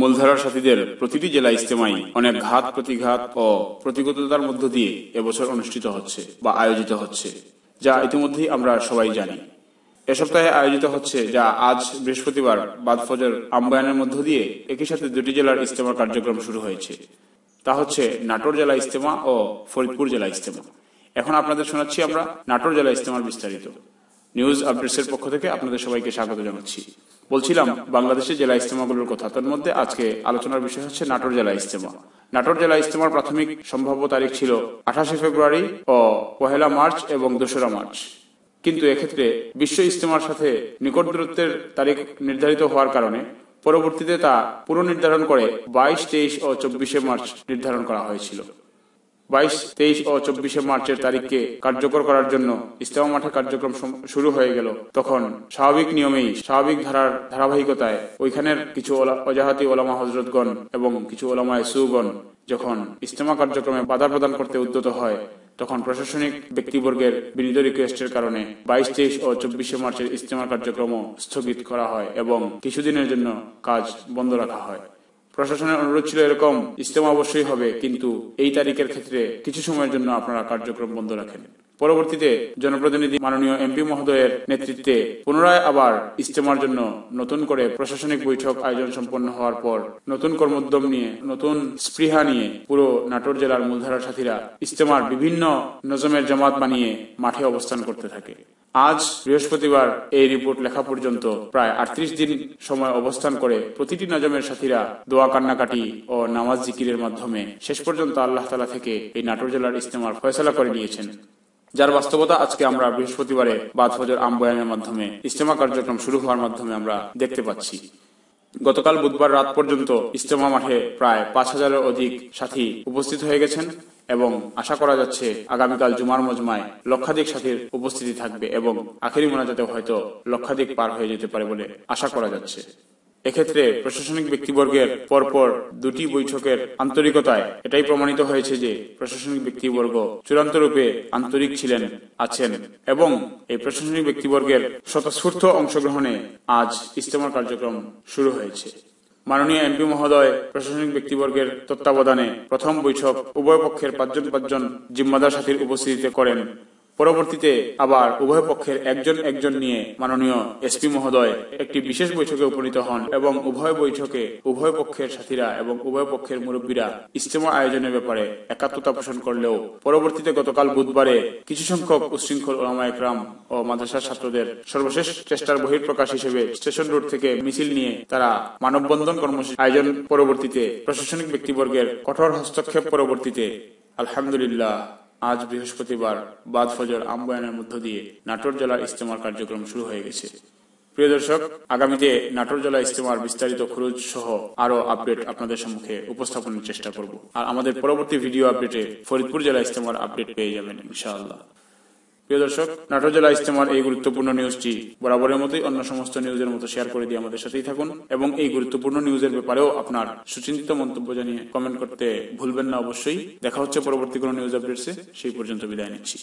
মূলধারার সাথীদের প্রতিটি জেলা ইস্তেমাই অনেক ঘাত, প্রতিঘাত ও প্রতিগততার মধ্য দিয়ে এবছর অনুষ্ঠিত হচ্ছে বা আয়োজিত হচ্ছে, যা ইতিমধ্যেই আমরা সবাই জানি। এ সপ্তাহে আয়োজিত হচ্ছে, যা আজ বৃহস্পতিবার বাদ ফজর আম্বায়নের মধ্য দিয়ে একই সাথে দুটি জেলার ইস্তেমার কার্যক্রম শুরু হয়েছে। তা হচ্ছে নাটোর জেলা ইস্তেমা ও ফরিদপুর জেলা ইস্তেমা এখন আপনাদের শোনাচ্ছি আমরা নাটোর জেলা ইস্তেমার বিস্তারিত। নিউজ আপডেটসের পক্ষ থেকে আপনাদের সবাইকে স্বাগত জানাচ্ছি। বলছিলাম, বাংলাদেশের জেলা ইস্তেমাগুলোর কথা। তার মধ্যে আজকে আলোচনার বিষয় হচ্ছে নাটোর জেলা ইস্তেমা নাটোর জেলা ইস্তেমার প্রাথমিক সম্ভাব্য তারিখ ছিল আঠাশে ফেব্রুয়ারি ও পহেলা মার্চ এবং দোসরা মার্চ। কিন্তু এক্ষেত্রে বিশ্ব ইস্তেমার সাথে নিকট দূরত্বের তারিখ নির্ধারিত হওয়ার কারণে পরবর্তীতে তা পুনর্নির্ধারণ করে বাইশ, তেইশ ও চব্বিশে মার্চ নির্ধারণ করা হয়েছিল। বাইশ, তেইশ ও চব্বিশে মার্চের তারিখকে কার্যকর করার জন্য ইস্তেমা মাঠে কার্যক্রম শুরু হয়ে গেল। তখন স্বাভাবিক নিয়মেই স্বাভাবিক ধারার ধারাবাহিকতায় ওইখানের কিছু অজাহাতি ওলামা হজরতগণ এবং কিছু ওলামায় সুগণ যখন ইস্তেমা কার্যক্রমে বাধা প্রদান করতে উদ্যত হয়, তখন প্রশাসনিক ব্যক্তিবর্গের বিনীত রিকোয়েস্টের কারণে বাইশ, তেইশ ও চব্বিশে মার্চের ইস্তেমা কার্যক্রম স্থগিত করা হয় এবং কিছুদিনের জন্য কাজ বন্ধ রাখা হয়। প্রশাসনের অনুরোধ ছিল এরকম, ইজতেমা অবশ্যই হবে, কিন্তু এই তারিখের ক্ষেত্রে কিছু সময়ের জন্য আপনারা কার্যক্রম বন্ধ রাখেন। পরবর্তীতে জনপ্রতিনিধি মাননীয় এমপি মহোদয়ের নেতৃত্বে পুনরায় আবার ইস্তেমার জন্য নতুন করে প্রশাসনিক বৈঠক আয়োজন সম্পন্ন হওয়ার পর নতুন কর্মোদ্যম নিয়ে, নতুন স্পৃহা নিয়ে পুরো নাটোর জেলার মূলধারার সাথীরা ইস্তেমার বিভিন্ন নজমের জামাত বানিয়ে মাঠে অবস্থান করতে থাকে। আজ বৃহস্পতিবার এই রিপোর্ট লেখা পর্যন্ত প্রায় আটত্রিশ দিন সময় অবস্থান করে প্রতিটি নজমের সাথীরা দোয়া, কান্নাকাটি ও নামাজ জিকিরের মাধ্যমে শেষ পর্যন্ত আল্লাহ তালা থেকে এই নাটোর জেলার ইস্তেমার ফয়সলা করে নিয়েছেন। যার বাস্তবতা আজকে আমরা বৃহস্পতিবারে বাদ ফজর আমবয়ানের মাধ্যমে ইস্তেমা কার্যক্রম শুরু হওয়ার মাধ্যমে আমরা দেখতে পাচ্ছি। গতকাল বুধবার রাত পর্যন্ত ইস্তেমা মাঠে প্রায় পাঁচ হাজারের অধিক সাথী উপস্থিত হয়ে গেছেন এবং আশা করা যাচ্ছে আগামীকাল জুমার মজমায় লক্ষাধিক সাথীর উপস্থিতি থাকবে এবং আখেরি মোনাজাতে হয়তো লক্ষাধিক পার হয়ে যেতে পারে বলে আশা করা যাচ্ছে। এক্ষেত্রে প্রশাসনিক ব্যক্তিবর্গের পরপর দুটি বৈঠকের আন্তরিকতায় এটাই প্রমাণিত হয়েছে যে প্রশাসনিক ব্যক্তিবর্গ চূড়ান্ত রূপে আন্তরিক ছিলেন, আছেন এবং এই প্রশাসনিক ব্যক্তিবর্গের স্বতঃস্ফূর্ত অংশগ্রহণে আজ ইস্তেমার কার্যক্রম শুরু হয়েছে। মাননীয় এমপি মহোদয় প্রশাসনিক ব্যক্তিবর্গের তত্ত্বাবধানে প্রথম বৈঠক উভয় পক্ষের পাঁচজন পাঁচজন জিম্মাদার সাথীর উপস্থিতিতে করেন। পরবর্তীতে আবার উভয় পক্ষের একজন একজন নিয়ে মাননীয় এসপি মহোদয় একটি বিশেষ বৈঠকে উপনীত হন এবং উভয় বৈঠকে উভয় পক্ষের সাথীরা এবং উভয় পক্ষের মুরব্বীরা ইস্তেমা আয়োজনের ব্যাপারে একাত্মতা পোষণ করলেও পরবর্তীতে গতকাল বুধবারে কিছু সংখ্যক উশৃঙ্খল ওলামা ও মাদ্রাসার ছাত্রদের সর্বশেষ চেষ্টার বহিঃপ্রকাশ হিসেবে স্টেশন রোড থেকে মিছিল নিয়ে তারা মানববন্ধন কর্মসূচি আয়োজন পরবর্তীতে প্রশাসনিক ব্যক্তিবর্গের কঠোর হস্তক্ষেপ পরবর্তীতে আলহামদুলিল্লাহ আজ বৃহস্পতিবার বাদ ফজর আম্বয়ানের মধ্য দিয়ে নাটোর জেলার ইস্তেমার কার্যক্রম শুরু হয়ে গেছে। প্রিয় দর্শক, আগামীতে নাটোর জেলা ইস্তেমার বিস্তারিত খরচ সহ আরও আপডেট আপনাদের সম্মুখে উপস্থাপনের চেষ্টা করব। আর আমাদের পরবর্তী ভিডিও আপডেটে ফরিদপুর জেলা ইস্তেমার আপডেট পেয়ে যাবেন, ইনশাআল্লাহ। প্রিয় দর্শক, নাটোর জেলা ইস্তেমার এই গুরুত্বপূর্ণ নিউজটি বরাবরের মতোই অন্য সমস্ত নিউজের মতো শেয়ার করে দিয়ে আমাদের সাথেই থাকুন এবং এই গুরুত্বপূর্ণ নিউজের ব্যাপারেও আপনার সুচিন্তিত মন্তব্য জানিয়ে কমেন্ট করতে ভুলবেন না অবশ্যই। দেখা হচ্ছে পরবর্তী কোনো নিউজ আপডেটসে সেই পর্যন্ত বিদায় নিচ্ছি।